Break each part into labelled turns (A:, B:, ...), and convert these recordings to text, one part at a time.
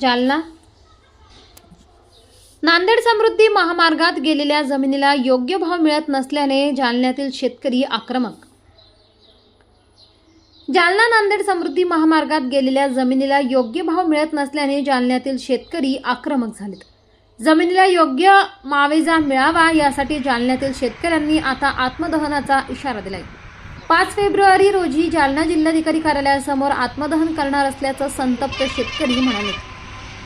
A: जालना. नांदेड समृद्धी महामार्गात गेलेल्या जमिनीला योग्य भाव मिळत नसल्याने जालन्यातील शेतकरी आक्रमक. जालना नांदेड समृद्धी महामार्गात गेलेल्या जमिनीला योग्य भाव मिळत नसल्याने जालन्यातील शेतकरी आक्रमक झालेत. जमिनीला योग्य मावेजा मिळावा यासाठी जालन्यातील शेतकऱ्यांनी आता आत्मदहनाचा इशारा दिलाय. पाच फेब्रुवारी रोजी जालना जिल्हाधिकारी कार्यालयासमोर आत्मदहन करणार असल्याचं संतप्त शेतकरी म्हणाले.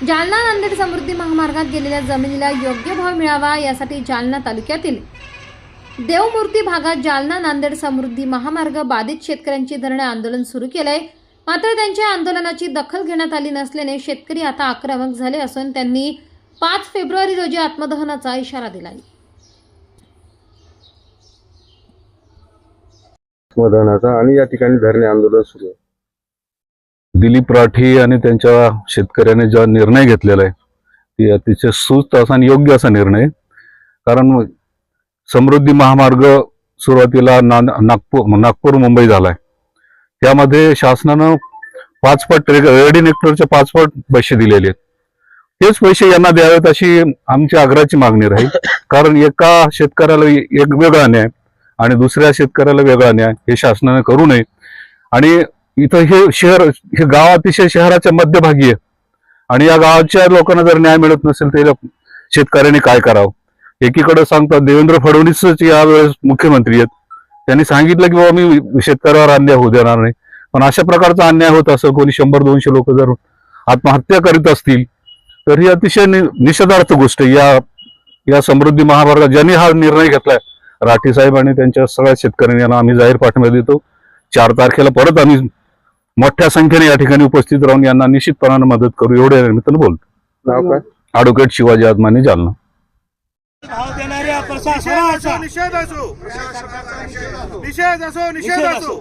A: जालना नांदेड समृद्धी महामार्गात गेलेल्या जमिनीला योग्य भाव मिळावा यासाठी जालना तालुक्यातील देवमूर्ती भागात जालना नांदेड समृद्धी महामार्ग बाधित शेतकऱ्यांची धरणे आंदोलन सुरू केलंय. मात्र त्यांच्या आंदोलनाची दखल घेण्यात आली नसल्याने शेतकरी आता आक्रमक झाले असून त्यांनी पाच फेब्रुवारी रोजी आत्मदहनाचा इशारा
B: दिला आणि या ठिकाणी धरणे आंदोलन सुरू आहे.
C: दिलीप राठी आणि त्यांच्या शेतकऱ्याने ज्या निर्णय घेतलेला आहे ते अतिशय सुस्त असा आणि योग्य असा निर्णय. कारण समृद्धी महामार्ग सुरुवातीला ना नागपूर नागपूर मुंबई झालाय. त्यामध्ये शासनानं पाचपट पट रेडी नेक्टरचे पैसे दिलेले आहेत. तेच पैसे यांना द्यावेत अशी आमची आग्रहाची मागणी राहील. कारण एका शेतकऱ्याला एक वेगळा न्याय आणि दुसऱ्या शेतकऱ्याला वेगळा न्याय हे शासनाने करू नये. आणि इथं हे शहर हे गाव अतिशय शहराच्या मध्यभागी आहे. आणि या गावाच्या लोकांना जर न्याय मिळत नसेल तर शेतकऱ्यांनी काय करावं? एकीकडे सांगतात देवेंद्र फडणवीसच यावेळेस मुख्यमंत्री आहेत. त्यांनी सांगितलं की बाबा मी शेतकऱ्यावर अन्याय होऊ देणार नाही. पण अशा प्रकारचा अन्याय होत असं कोणी शंभर दोनशे लोक जर आत्महत्या करीत असतील तर ही अतिशय निषेधार्थ गोष्ट या या समृद्धी महामार्गात ज्यांनी हा निर्णय घेतलाय राठी साहेब आणि त्यांच्या सगळ्या शेतकऱ्यांना आम्ही जाहीर पाठिंबा देतो. चार तारखेला परत आम्ही मोठ्या संख्येने या ठिकाणी उपस्थित राहून यांना निश्चितपणाने मदत करू एवढ्या निमित्तानं बोलतो
B: नाव काय
C: ॲडव्होकेट शिवाजी आदमानी जालना
D: भाव देणाऱ्या प्रशासनाचा
E: निषेध असो निषेध असो निषेध असो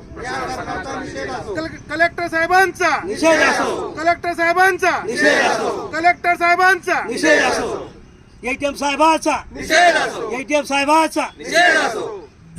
E: कल- कलेक्टर साहेबांचा
D: निषेध असो
E: कलेक्टर साहेबांचा
D: निषेध असो
E: कलेक्टर साहेबांचा
D: निषेध असो एटीएम साहेबाचा एटीएम साहेबाचा